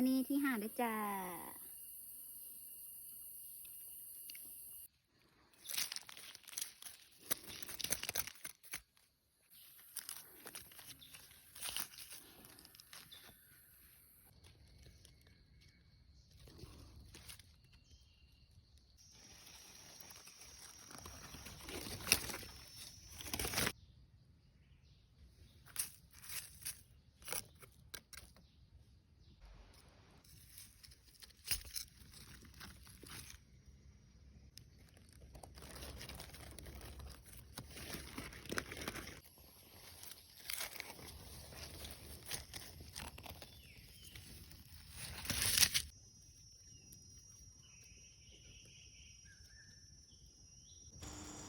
มานี่ที่หาด้วยจ้า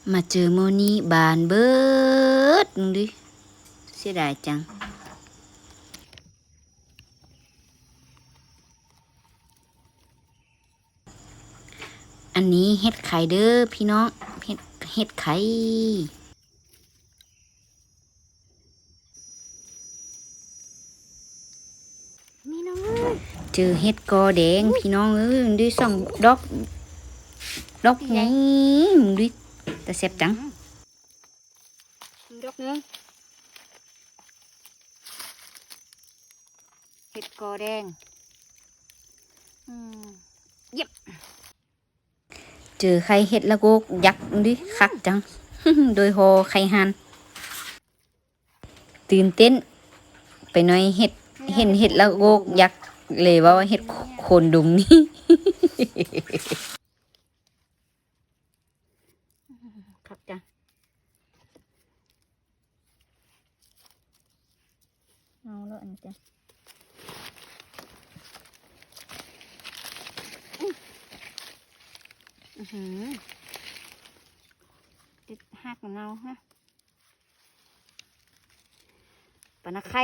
มาเจอโมนี่บานเบิดมึงดิเสียดายจังอันนี้เห็ดไข่เด้อพี่น้องเห็ดเห็ดไข่พี่น้องเอ้ยเจอเห็ดกอแดงพี่น้องเอ้ยดูส่องดอกดอกไงมึงดู แต่เสียบจังดอกนึงเห็ดกอแดงอืมเย็บเจอไข่เห็ดละโกกยักษ์ดิคักจัง โดยโฮไข่หันตื่นเต้น ไปหน่อยเห็ดเห็นเห็ดละโกกยักษ์เลยว่าเห็ดโคนดุงนี่ คักจังเอาแล้วอันจ้ะอือหือติดหักของเราฮะปานาไข่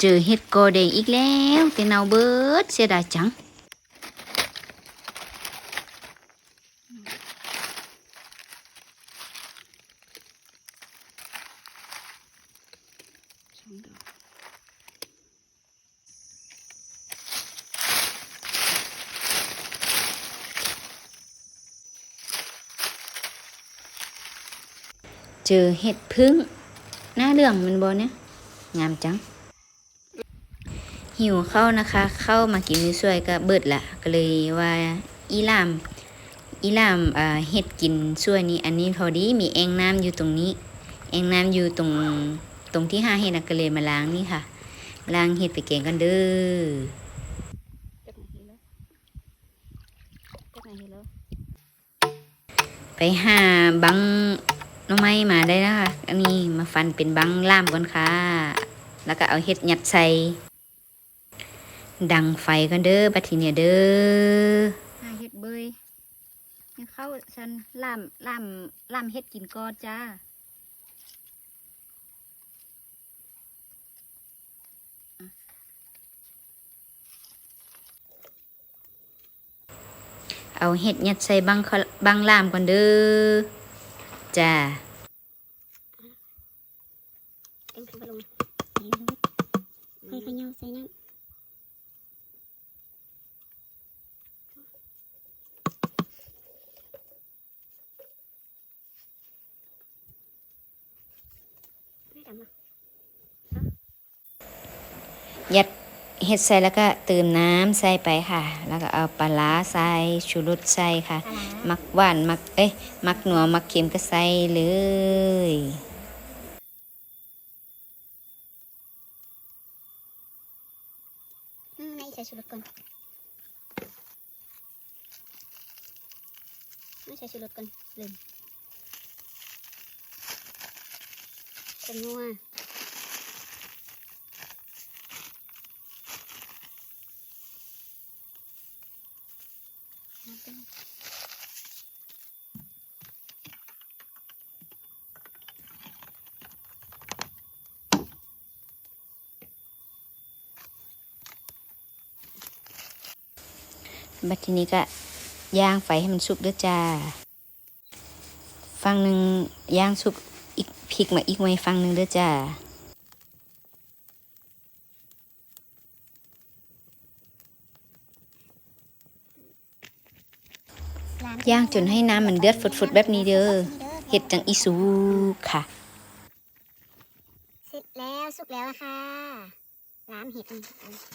เจอเห็ดกอแดงอีกแล้ว แต่เนาเบิดเสียดายจัง เจอเห็ดพึ่งหน้าเรื่องมันบอเนี่ยงามจัง หิวเข้านะคะ เข้ามากินมือช่วยก็เบิดละก็เลยว่าอีลามอีลามเห็ดกินช่วยนี้ อันนี้พอดีมีแองน้ำอยู่ตรงนี้ แองน้ำอยู่ตรง ตรงที่ห้าเห็ดนะก็เลยมาล้างนี่ค่ะล้างเห็ดไปแกงกันเด้อไปหาบังหน้องไม้มาได้นะคะ อันนี้มาฟันเป็นบังล่ามก่อนค่ะ แล้วก็เอาเห็ดยัดใส่ดังไฟกันเด้อบัดทีเนี่ยเด้อหาเห็ดเบยยังเข้าฉันล่ามล่ามล่ามเห็ดกินกอดจ้า เอาเห็ดยัดใส่บังเขาบังล่ามก่อนเด้อจ้าเต็มพัดลมให้ขยาใส่น้ำไม่ดำอะยัด เห็ดใส่แล้วก็เติมน้ำใส่ไปค่ะ แล้วก็เอาปลาร้าใส่ชูรสใส่ค่ะปลาร้ามักหวานมักเอ้ยมักหนัวมักเค็มก็ใส่เลยอืมในใส่ชูรสก่อนไม่ใส่ชูรสก่อนลืมเป็นนัว บัดทีนี้ก็ย่างไฟให้มันสุกด้วยจ้าฟังหนึ่งย่างสุกอีกพริกมาอีกไว้ฟังหนึ่งด้วยจ้าย่างจนให้น้ำมันเดือดฟุดๆแบบนี้เด้อเห็ดจังอีสูค่ะสร็แล้วสุกแล้วค่ะล้ามเห็ด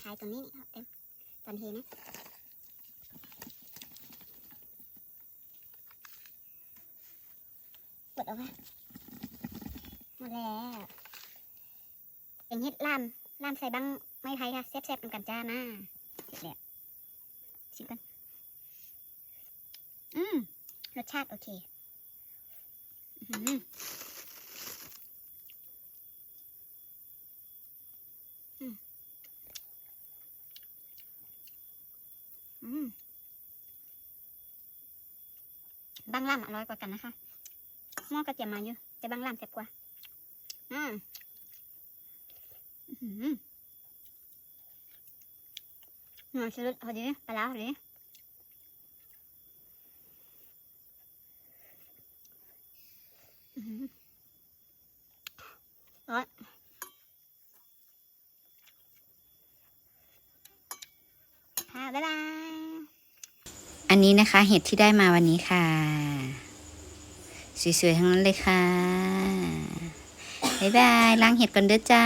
ใายตรงนี้นี่เต็มตอนเทนะ ดเอาไว้หมดแล้วเป็นเห็ดล่ามล่ามใส่บังไม้ไผ่ค่ะแซ่บๆนกันจ้ามาเสร็จแล้วชิมกัน อืมรสชาติโอเคอื้อหืออืมบางล่ามอร่อยกว่ากันนะคะ หม้อกระเทียมมาอยู่แต่บางล่ามแซ่บกว่า อืมอื้อหือหอมชุดพอดีปลาร้าพอดีอื้อหือร้อนค่ะบ๊ายบายอันนี้นะคะเห็ดที่ได้มาวันนี้ค่ะ สวยๆทั้งนั้นเลยค่ะ บ๊ายบายล้างเห็ดก่อนเด้อจ้า